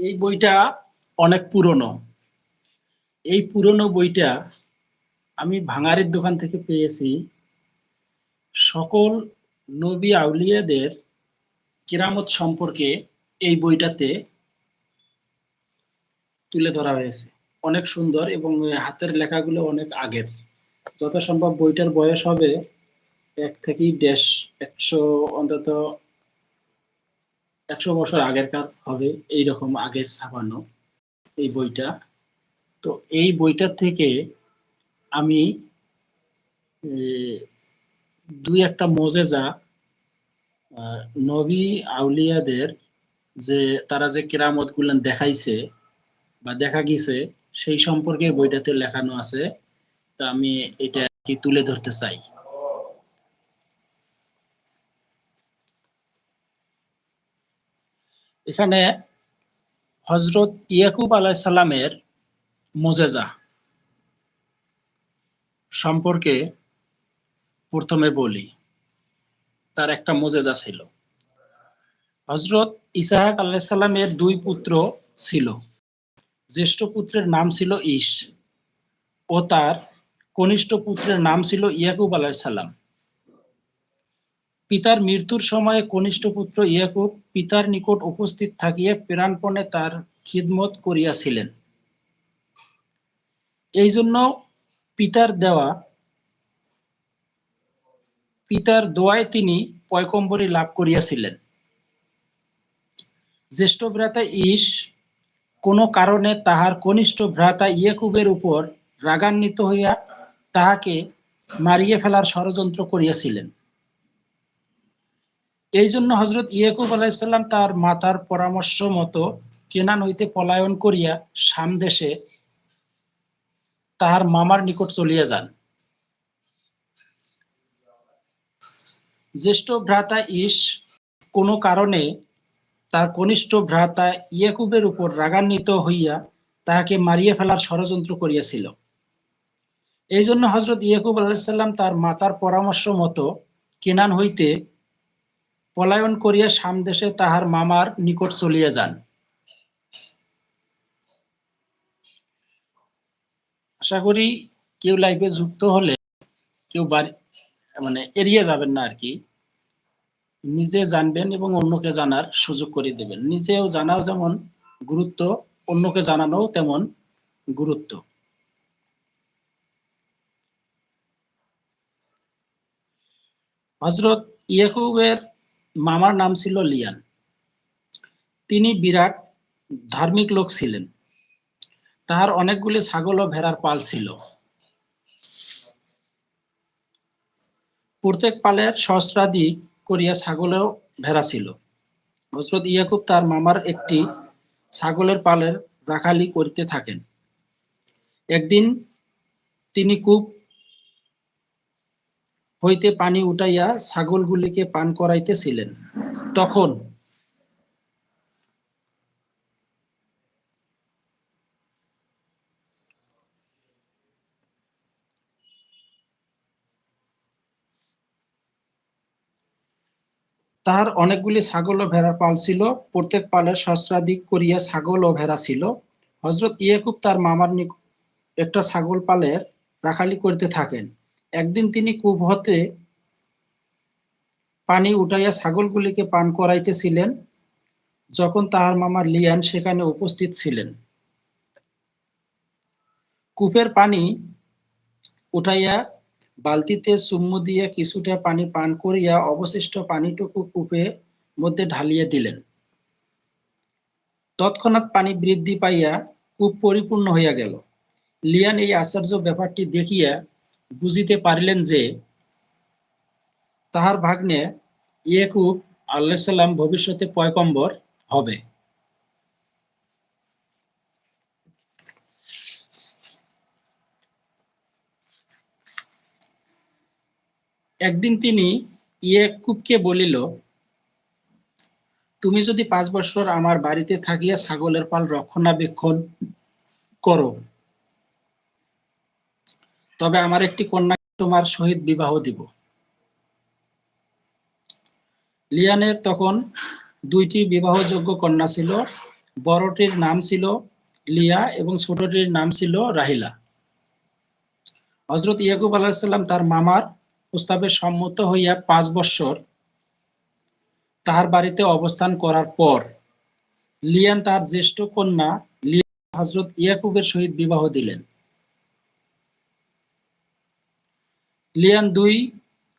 এই বইটা অনেক পুরনো। এই পুরনো বইটা আমি ভাঙারির দোকান থেকে পেয়েছি। সকল নবী আউলিয়াদের কেরামত সম্পর্কে এই বইটাতে তুলে ধরা হয়েছে। অনেক সুন্দর এবং হাতের লেখাগুলো অনেক আগের। যত সম্ভব বইটার বয়স হবে এক থেকে দেশ একশো অন্তত একশো বছর আগের আগেরকার হবে, এইরকম আগের ছাপানো এই বইটা। তো এই বইটার থেকে আমি দুই একটা মোজেজা নবী আউলিয়াদের যে, তারা যে কেরামত গুলেন দেখাইছে বা দেখা গেছে, সেই সম্পর্কে বইটাতে লেখানো আছে। তা আমি এটা কি তুলে ধরতে চাই। এখানে হজরত ইয়াকুব আলাইসাল্লামের মোজেজা সম্পর্কে প্রথমে বলি, তার একটা মোজেজা ছিল। হজরত ইসাহাক আলাইসাল্লামের দুই পুত্র ছিল। জ্যেষ্ঠ পুত্রের নাম ছিল ইস ও তার কনিষ্ঠ পুত্রের নাম ছিল ইয়াকুব আলাইসাল্লাম পিতার মৃত্যুর সময়ে কনিষ্ঠ পুত্র ইয়াকুব পিতার নিকট উপস্থিত থাকিয়া প্রাণপণে তার খিদমত করিয়াছিলেন। এই জন্য পিতার দেওয়া, পিতার দোয়ায় তিনি পয়কম্বরী লাভ করিয়াছিলেন। জ্যেষ্ঠ ভ্রাতা ইস কোনো কারণে তাহার কনিষ্ঠ ভ্রাতা ইয়াকুবের উপর রাগান্বিত হইয়া তাহাকে মারিয়ে ফেলার ষড়যন্ত্র করিয়াছিলেন। এই জন্য হজরত ইয়াকুব আলাইসাল্লাম তার মাতার পরামর্শ মতো কেনান হইতে পলায়ন করিয়া সামদেশে তাহার মামার নিকট চলিয়া যান। জ্যেষ্ঠ ভ্রাতা ইস কোনো কারণে তার কনিষ্ঠ ভ্রাতা ইয়াকুবের উপর রাগান্বিত হইয়া তাহাকে মারিয়ে ফেলার ষড়যন্ত্র করিয়াছিল। এই জন্য হজরত ইয়াকুব আলাইসাল্লাম তার মাতার পরামর্শ মতো কেনান হইতে পলায়ন করিয়া সামদেশে তাহার মামার নিকট চলিয়া যান। আশা করি কেউ লাইফে যুক্ত হলে কেউ বাড়ি মানে এড়িয়ে যাবেন না আর কি নিজে জানবেন এবং অন্যকে জানার সুযোগ করে দেবেন। নিজেও জানাও যেমন গুরুত্ব, অন্যকে জানানো তেমন গুরুত্ব। হজরত ইয়াকুবের মামার নাম ছিল লিয়ান। তিনি বিরাট ধার্মিক লোক ছিলেন। তাহার অনেকগুলি ছাগল ও ভেড়ার পাল ছিল। প্রত্যেক পালের সহস্রাধিক করিয়া ছাগলেও ভেড়া ছিল। হজরত ইয়াকুব তার মামার একটি ছাগলের পালের রাখালি করিতে থাকেন। একদিন তিনি কূপ হইতে পানি উঠাইয়া ছাগলগুলিকে পান করাইতেছিলেন। তখন তাহার অনেকগুলি ছাগল ও ভেড়ার পাল ছিল। প্রত্যেক পালের সহস্রাধিক করিয়া ছাগল ও ভেড়া ছিল। হজরত ইয়াকুব তার মামার একটা ছাগল পালের রাখালি করিতে থাকেন। একদিন তিনি কূপ হতে পানি উঠাইয়া ছাগলগুলিকে পান করাইতেছিলেন, যখন তাহার মামার লিয়ান সেখানে উপস্থিত ছিলেন। কূপের পানি উঠাইয়া বালতিতে চুম্মু দিয়া কিছুটা পানি পান করিয়া অবশিষ্ট পানিটুকু কূপে মধ্যে ঢালিয়া দিলেন। তৎক্ষণাৎ পানি বৃদ্ধি পাইয়া কূপ পরিপূর্ণ হইয়া গেল। লিয়ান এই আশ্চর্য ব্যাপারটি দেখিয়া বুঝিতে পারিলেন যে তাহার ভাগ্নে ইয়াকুব আল্লাহ সাল্লাম ভবিষ্যতে পয়কম্বর হবে। একদিন তিনি ইয়াকুবকে বলিল, তুমি যদি পাঁচ বছর আমার বাড়িতে থাকিয়া ছাগলের পাল রক্ষণাবেক্ষণ করো তবে আমার একটি কন্যা তোমার সহিত বিবাহ দিব। লিয়ানের তখন দুইটি বিবাহযোগ্য কন্যা ছিল, বড়টির নাম ছিল লিয়া এবং ছোটটির নাম ছিল রাহিলা। হজরত ইয়াকুব আলাহিসাল্লাম তার মামার প্রস্তাবে সম্মত হইয়া পাঁচ বৎসর তাহার বাড়িতে অবস্থান করার পর লিয়ান তার জ্যেষ্ঠ কন্যা লিয়া হজরত ইয়াকুবের সহিত বিবাহ দিলেন। লিয়ান দুই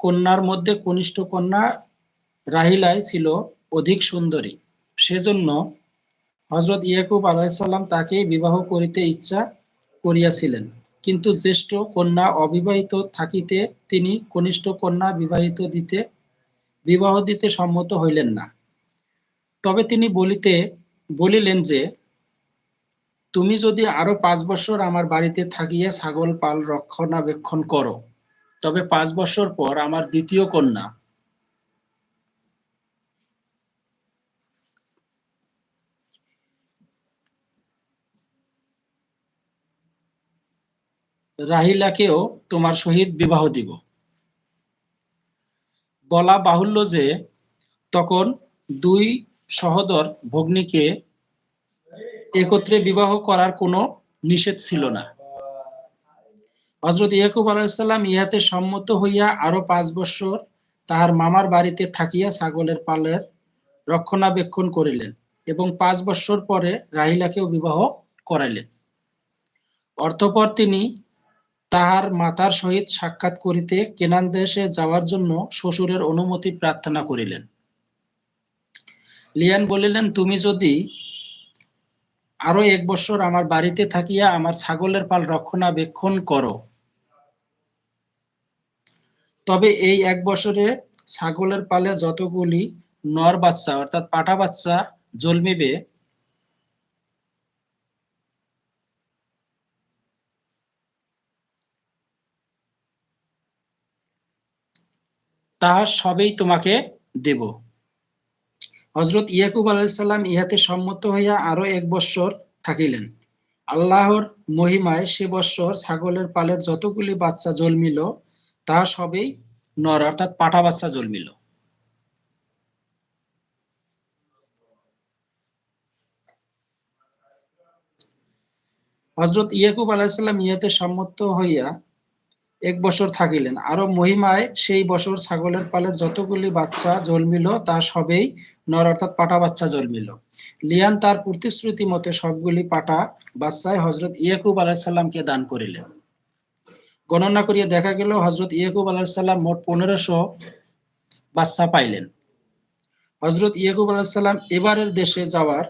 কন্যার মধ্যে কনিষ্ঠ কন্যা রাহিলাই ছিল অধিক সুন্দরী। সেজন্য হজরত ইয়াকুব আলাইসাল্লাম তাকে বিবাহ করিতে ইচ্ছা করিয়াছিলেন। কিন্তু জ্যেষ্ঠ কন্যা অবিবাহিত থাকিতে তিনি কনিষ্ঠ কন্যা বিবাহিত দিতে, বিবাহ দিতে সম্মত হইলেন না। তবে তিনি বলিতে, বলিলেন যে, তুমি যদি আরও পাঁচ বছর আমার বাড়িতে থাকিয়া ছাগল পাল রক্ষণাবেক্ষণ করো তবে পাঁচ বছর পর আমার দ্বিতীয় কন্যা। রাহিলাকেও তোমার সহিত বিবাহ দিব। বলা বাহুল্য যে তখন দুই সহদর ভগ্নীকে একত্রে বিবাহ করার কোনো নিষেধ ছিল না। হজরত ইয়াকুব আলাইসাল্লাম ইহাতে সম্মত হইয়া আরও পাঁচ বছর তাহার মামার বাড়িতে থাকিয়া ছাগলের পালের রক্ষণাবেক্ষণ করিলেন এবং পাঁচ বছর পরে রাহিলাকেও বিবাহ করাইলেন। অর্থপর তিনি তাহার মাতার সহিত সাক্ষাৎ করিতে কেনান দেশে যাওয়ার জন্য শ্বশুরের অনুমতি প্রার্থনা করিলেন। লিয়ান বলিলেন, তুমি যদি আরও এক বছর আমার বাড়িতে থাকিয়া আমার ছাগলের পাল রক্ষণাবেক্ষণ করো তবে এই এক বছরে ছাগলের পালে যতগুলি নর বাচ্চা, অর্থাৎ পাটা বাচ্চা জন্মিবে তাহা সবেই তোমাকে দেব। হজরত ইয়াকুব আলাইসাল্লাম ইহাতে সম্মত হইয়া আরও এক বৎসর থাকিলেন। আল্লাহর মহিমায় সে বৎসর ছাগলের পালের যতগুলি বাচ্চা জন্মিল তাহা সবেই নর, অর্থাৎ পাঠা বাচ্চা জন্মিল। হজরত ইয়াকুব আলাহিসাল্লাম ইহাতে সম্মত হইয়া এক বছর থাকিলেন। আরও মহিমায় সেই বছর ছাগলের পালের যতগুলি বাচ্চা জন্মিল, তা সবেই নর, অর্থাৎ পাটা বাচ্চা জন্মিল। লিয়ান তার প্রতিশ্রুতি মতে সবগুলি পাটা বাচ্চায় হজরত ইয়াকুব আলাহিসাল্লামকে দান করিলেন। গণনা করিয়া দেখা গেল হজরত ইয়াকুব আলাহিসাল্লাম মোট পনেরোশো বাচ্চা পাইলেন। হজরত ইয়াকুব আলাহিসাল্লাম এবারের দেশে যাওয়ার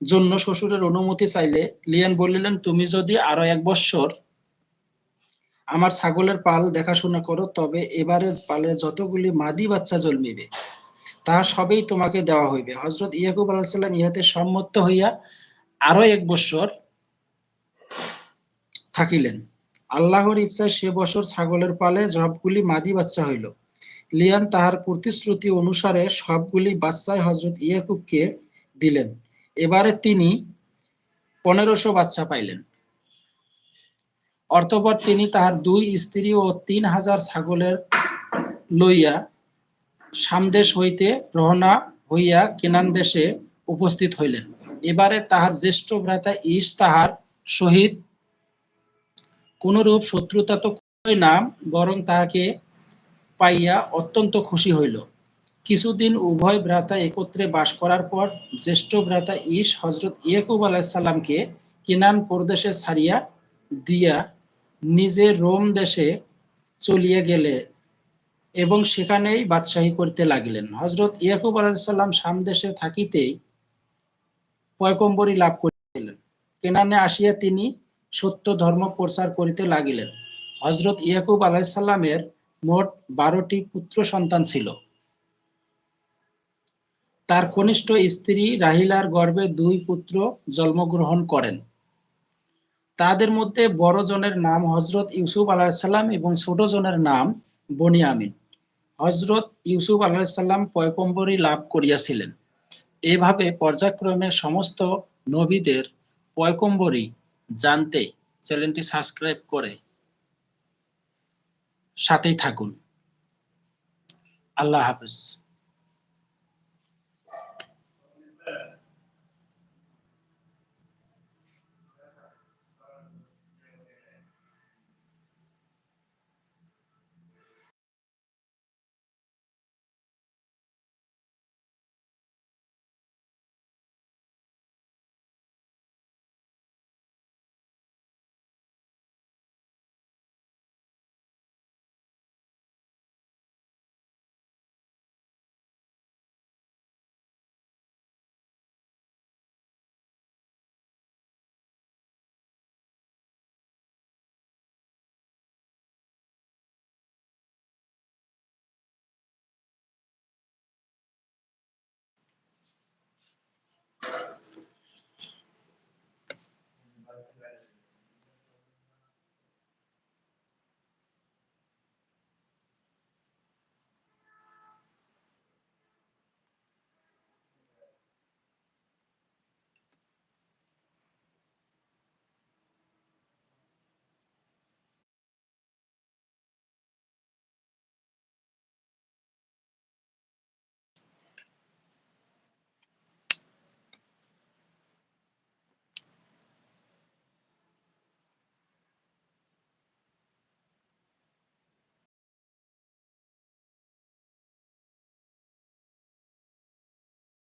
জন্য শ্বশুরের অনুমতি চাইলে লিয়ান বলিলেন, তুমি যদি আরও এক বছর আমার ছাগলের পাল দেখাশোনা করো, তবে এবারে পালে যতগুলি মাদি বাচ্চা জন্মিবে তাহা সবেই তোমাকে দেওয়া হইবে। হজরত ইয়াকুব আলাহিসাল্লাম ইহাতে সম্মত হইয়া আরও এক বছর থাকিলেন। আল্লাহর ইচ্ছায় সে বছর ছাগলের পালে সবগুলি মাদি বাচ্চা হইল। লিয়ান তাহার প্রতিশ্রুতি অনুসারে সবগুলি বাচ্চায় হজরত ইয়াকুবকে দিলেন। এবারে তিনি পনেরোশো বাচ্চা পাইলেন। অর্থপর তিনি তাহার দুই স্ত্রী ও তিন হাজার ছাগলের লইয়া সামদেশ হইতে রহনা হইয়া কেনান দেশে উপস্থিত হইলেন। এবারে তাহার জ্যেষ্ঠ ভ্রাতা ইস তাহার সহিত কোনরূপ শত্রুতা তো না, বরং তাহাকে পাইয়া অত্যন্ত খুশি হইল। কিছুদিন উভয় ভ্রাতা একত্রে বাস করার পর জ্যেষ্ঠ ভ্রাতা ইস হজরত ইয়াকুব আলাহিসাল্লামকে কিনান প্রদেশে ছাড়িয়া দিয়া নিজে রোম দেশে চলিয়া গেলে এবং সেখানেই বাদশাহী করতে লাগিলেন। হজরত ইয়াকুব আলাহিসাল্লাম সামদেশে থাকিতেই পয়কম্বরী লাভ করিলেন। কেনানে আসিয়া তিনি সত্য ধর্ম প্রচার করিতে লাগিলেন। হজরত ইয়াকুব আলাহিসাল্লামের মোট বারোটি পুত্র সন্তান ছিল। তার কনিষ্ঠ স্ত্রী রাহিলার গর্ভে দুই পুত্র জন্মগ্রহণ করেন। তাদের মধ্যে বড় জনের নাম হজরত ইউসুফ আলাহিসাল্লাম এবং ছোট জনের নাম বনিয়ামিন হজরত ইউসুফ আলাহিসাল্লাম পয়কম্বরী লাভ করিয়াছিলেন। এভাবে পর্যায়ক্রমে সমস্ত নবীদের পয়কম্বরী জানতে চ্যানেলটি সাবস্ক্রাইব করে সাথেই থাকুন। আল্লাহ হাফিজ।